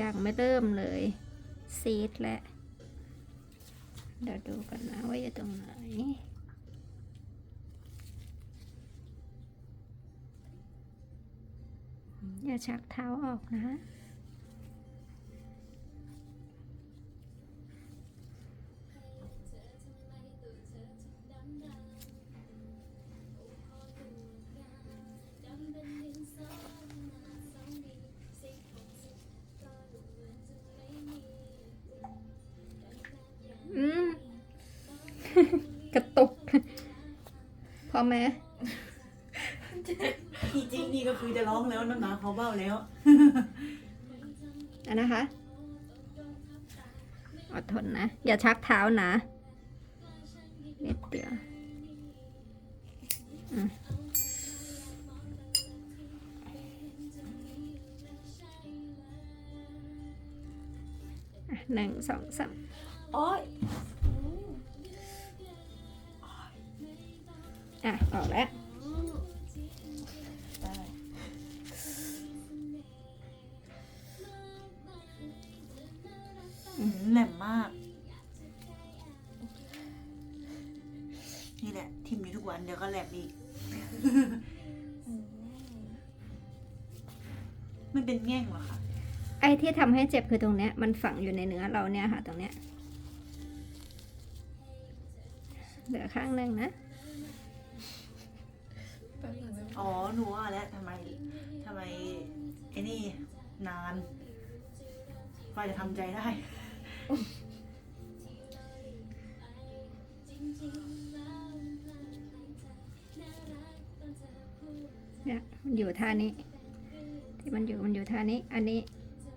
ยังไม่เริ่มเลยซีดและเดี๋ยวดูกันนะว่าอยู่ตรงไหน อย่าชักเท้าออกนะ กระตุกพอไหมจริงๆนี่ก็คือจะร้องแล้วน้ำหนาเขาเบ้าแล้วอันนะคะ อดทนนะ อย่าชักเท้านะนิดเดียวอืมอะหนึ่งสองสามโอ้ย อะ ออกแล้วได้อืมแหลมมาก นี่แหละ ทิมอยู่ทุกวันเดี๋ยวก็แหลมอีก มันเป็นแง่งเหรอคะ ไอ้ที่ทำให้เจ็บคือตรงเนี้ย มันฝังอยู่ในเนื้อเราเนี่ยค่ะ ตรงเนี้ย เหลือข้างหนึ่งนะ อ๋อ หนูว่าแล้วทำไมทำไมไอ้นี่นานกว่าจะทำใจได้ เนี่ยมันอยู่ท่านี้ ที่มันอยู่มันอยู่ท่านี้ อันนี้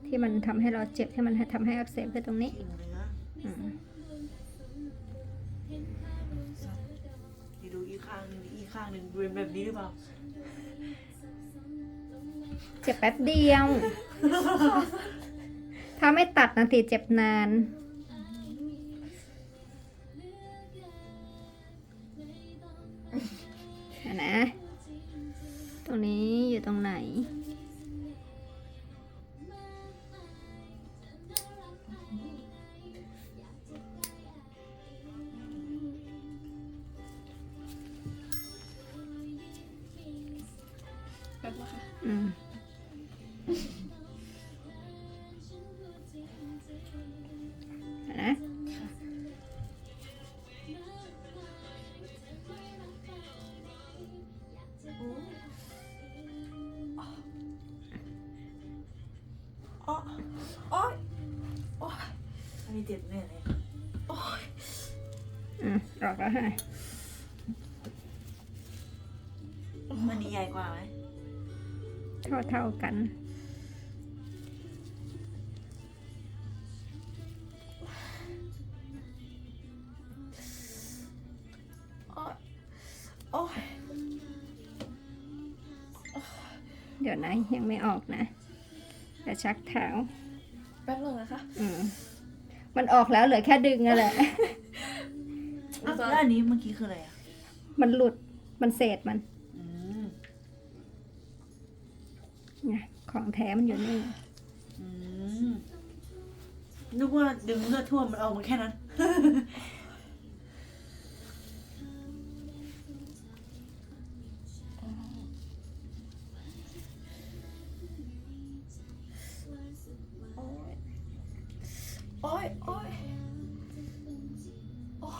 ที่มันทำให้เราเจ็บที่มันทำให้อักเสบคือตรงนี้ทิมเนื้ออืมไปดูอีกข้างหนึง กข้างหนึ่งเป็นแบบนี้หรือเปล่า เจ็บแป๊บเดียว ถ้าไม่ตัดนาทีเจ็บนาน ป๊บนะคะอืมอะนะอ๋อโอ้ยโอ้ยอันนี้เจ็บแน่เลยโอ้ยอืมออกแล้วฮะมันนี้ใหญ่กว่าไหม เท่าเท่าๆกันโอ้ยโอ้ยเดี๋ยวนะ ยังไม่ออกนะจะชักเท้าแป๊บนึงนะคะ อืม มันออกแล้วเหลือแค่ดึงอะแหละอ้าวแล้วอันนี้เมื่อกี้คืออะไรอะ มันหลุด มันเศษมัน ของแท้มันอยู่นี่ อืมนึกว่าดึงเลือดท่วมมันเอามาแค่นั้น โอ้ยโอ้ย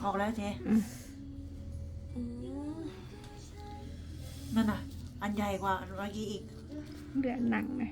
ออกแล้วเจ๊อืม นั่นน่ะ อันใหญ่กว่าอันเมื่อกี้อีก เดือหนังนะ